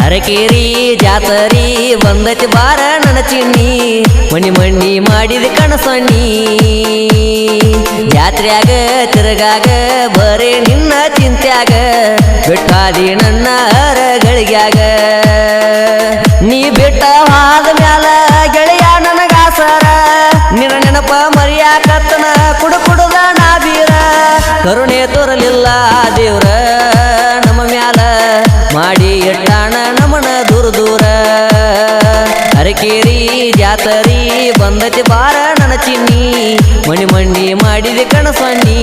ಅರಕೇರಿ, ಜಾತರಿ ಬಂದತಿ ಬಾರ ನನ್ನ ಚಿನ್ನಿ ಮಣಿ ಮಣ್ಣಿ ಮಾಡಿದ ಕಣಸಣ್ಣಿ. ಜಾತ್ರೆಯಾಗ ತಿರುಗಾಗ, ಬರೇ ನಿನ್ನ ಚಿಂತ್ಯಾಗ. ಬಿಟ್ಟಾದಿ ನನ್ನ ಅರಗಳಿಗ್ಯಾಗ. ನೀ ಬಿಟ್ಟ ಹಾದ ಮ್ಯಾಲ ಗೆಳೆಯ ನನಗಾಸರ. ನಿನ್ನ ನೆನಪ ಮರಿಯಾಕತ್ತನ ಕುಡು ಕುಡುದ ನಾ ಬೀರ ಕರುಣೆ ತೋರಲಿಲ್ಲ ದೇವ್ರ ಅರಕೇರಿ ಜಾತರಿ ಬಂದತಿ ಬಾರ ನನ್ನ ಚಿನ್ನಿ. ಮಣಿ ಮಣ್ಣಿ ಮಾಡಿದೆ ಕಣಸಣ್ಣಿ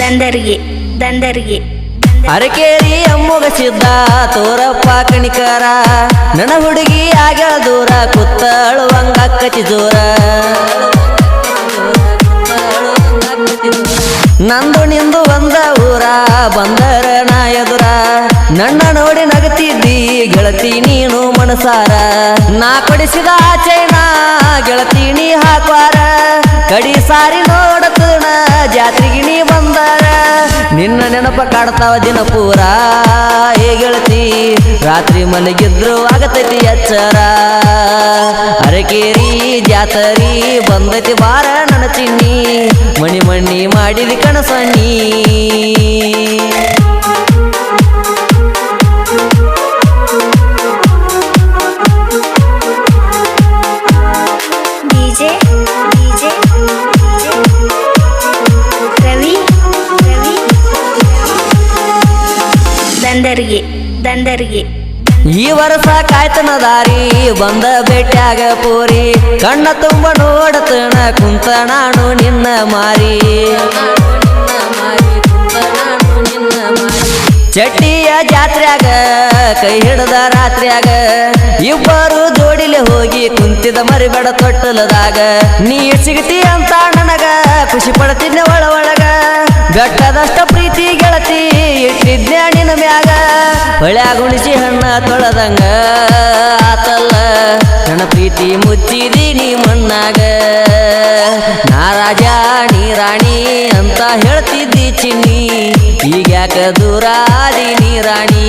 ದಂದರ್ಗಿ ದಂದರ್ಗಿ. ಅರಕೇರಿ ಅಮ್ಮಗ ಸಿದ್ಧ, ತೋರಪ್ಪ ಕಣಿಕರ. ನನ್ನ ಹುಡುಗಿ ಆಗ್ಯಾಳ ದೂರ ಕುತ್ತಳು ಕಚಿ ದೂರ. ನಂದು ನಿಂದು ಬಂದ ಊರ, ಬಂದರ ನಾ ಎದುರ. ನನ್ನ ನೋಡಿ ನಗತಿದ್ದಿ, ಗೆಳತಿ ನೀನು ಮನಸಾರ. ನಾ ಕೊಡಿಸಿದ ಚೈನ ಗೆಳತಿ ನೀ ಹಾಕ್ವಾರ. ಕಡಿ ಸಾರಿ ನೋಡತನ ನೆನಪ ಕಾಡ್ತಾವ ದಿನ ಪೂರ. ಏ ಗೆಳತಿ, ರಾತ್ರಿ ಮಲಗಿದ್ರು ಆಗತೈತಿ ಎಚ್ಚರ. ಅರಕೇರಿ ಜಾತರಿ, ಬಂದತಿ ಬಾರ ನನ್ನ ಚಿನ್ನಿ. ಮಣಿ ಮಣ್ಣಿ ಮಾಡಿದಿ ಕಣಸಣ್ಣಿ ದಂದರ್ಗಿ ದಂದರ್ಗಿ. ಈ ವರ್ಷ ಕಾಯ್ತನ ದಾರಿ, ಬಂದ ಭೇಟ್ಯಾಗ ಪೋರಿ. ಕಣ್ಣ ತುಂಬ ನೋಡತನ, ಕುಂತ ನಾನು ನಿನ್ನ ಮಾರಿ. ಚಟ್ಟಿಯ ಜಾತ್ರ್ಯಾಗ, ಕೈ ಹಿಡ್ದ ರಾತ್ರಿಯಾಗ, ಇಬ್ಬರು ಜೋಡಿಲಿ ಹೋಗಿ ಕುಂತಿದ ಮರಿಬೇಡ ತೊಟ್ಟಲದಾಗ. ನೀ ಸಿಗತಿ ಅಂತ ನನಗ, ಖುಷಿ ಪಡ್ತೀನಿ ಒಳ ಒಳಗ ಬೆಟ್ಟದಷ್ಟ ಪ್ರೀತಿ ಗೆಳತಿ ಇಟ್ಟಿದ್ದೆ ಮ್ಯಾಗ. ಹೊಳ್ಯಾಗ ಉಣಿಸಿ ಹಣ್ಣ ತೊಳೆದಂಗ ಆತಲ್ಲ. ನನ್ನ ಪ್ರೀತಿ ಮುಚ್ಚಿದೀನಿ ಮಣ್ಣಾಗ ನಾ ರಾಜ ನೀ ರಾಣಿ ಅಂತ ಹೇಳ್ತಿದ್ದಿ ಚಿನ್ನಿ. ಈಗ ದೂರಾದಿ ನೀ ರಾಣಿ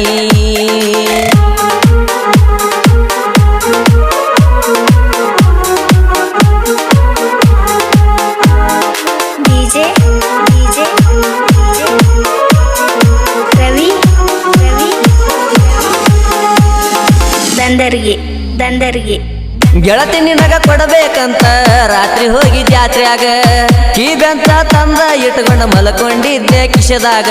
ದಂದರ್ಗಿ, ದಂದರಿಗೆ. ಗೆಳತಿ ನಿನಗ ಕೊಡಬೇಕಂತ ರಾತ್ರಿ ಹೋಗಿ ಜಾತ್ರ್ಯಾಗ. ಈಗಂತ ತಂದ ಇಟ್ಕೊಂಡು ಮಲ್ಕೊಂಡಿದ್ದೆ ಕಿಶದಾಗ.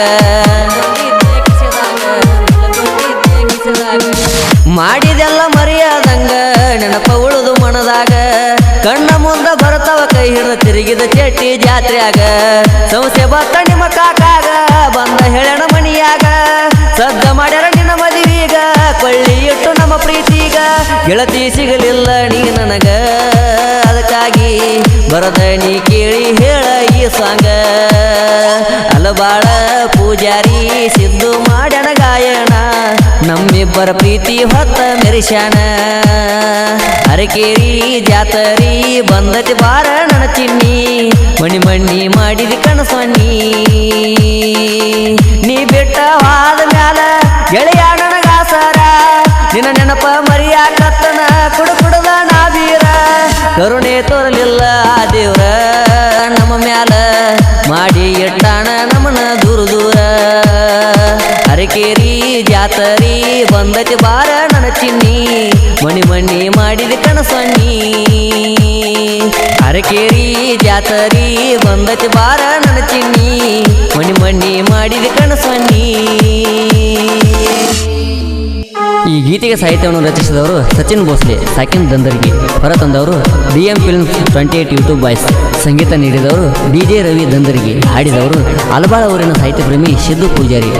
ಮಾಡಿದೆಲ್ಲ ಮರೆಯಾದಂಗ, ನೆನಪ ಉಳಿದು ಮನದಾಗ. ಕಣ್ಣ ಮುಂದ ಬರ್ತಾವ ಕೈ ಹಿಡಿದು ತಿರುಗಿದ ಚಟ್ಟಿ ಜಾತ್ರ್ಯಾಗ. ಸಂಸ್ಥೆ ಬತ್ತ ನಿಮ್ಮ ಕಾಕಾಗ, ಬಂದ ಹೇಳಣ ಮನಿಯಾಗ. ಸದ್ದ ಮಾಡ್ಯಾರ ಗೆಳತಿ ಸಿಗಲಿಲ್ಲ ನೀ ನನಗ. ಅದಕ್ಕಾಗಿ ಬರದ ನೀ ಕೇಳಿ ಹೇಳ ಈ ಸಾಂಗ. ಅಲಬಾಳ ಪೂಜಾರಿ ಸಿದ್ದು ಮಾಡ್ಯಾನ ಗಾಯನ. ನಮ್ಮಿಬ್ಬರ ಪ್ರೀತಿ ಹೊತ್ತ ಮೆರಿಶಾನ ಅರಕೇರಿ ಜಾತರಿ ಬಂದತಿ ಬಾರ ನನ್ನ ಚಿನ್ನಿ. ಮಣಿ ಮಣ್ಣಿ ಮಾಡಿದಿ ಕಣಸಣ್ಣಿ ನೀ ಬಿಟ್ಟ ಕರುಣೆ ತೋರಲಿಲ್ಲ ದೇವ್ರ. ನಮ್ಮ ಮ್ಯಾಲ ಮಾಡಿ ಎಟ್ಟಾಣ ನಮ್ಮನ ದೂರ ದೂರ. ಅರಕೇರಿ, ಜಾತರಿ ಬಂದತಿ ಬಾರ ನನ್ನ ಚಿನ್ನಿ. ಮಣಿ ಮಣ್ಣಿ ಮಾಡಿದ ಕಣಸಣ್ಣಿ ಅರಕೇರಿ, ಜಾತರಿ ಬಂದತಿ ಬಾರ ನನ್ನ ಚಿನ್ನಿ. ಮಣಿ ಮಣ್ಣಿ ಮಾಡಿದ ಕಣಸಣ್ಣಿ ಈ ಗೀತೆಗೆ ಸಾಹಿತ್ಯವನ್ನು ರಚಿಸಿದವರು ಸಚಿನ್ ಭೋಸ್ಲೆ, ಸಾಕಿನ್ ದಂದರಿಗೆ ಹೊರತಂದವರು D M film twenty eight YouTube boys. ಸಂಗೀತ ನೀಡಿದವರು ಡಿ ಜೆ ರವಿ ದಂದರಿಗೆ ಹಾಡಿದವರು ಅಲಬಾಳ ಅವರಿನ ಸಾಹಿತ್ಯ ಪ್ರೇಮಿ ಸಿದ್ದು ಪೂಜಾರಿ.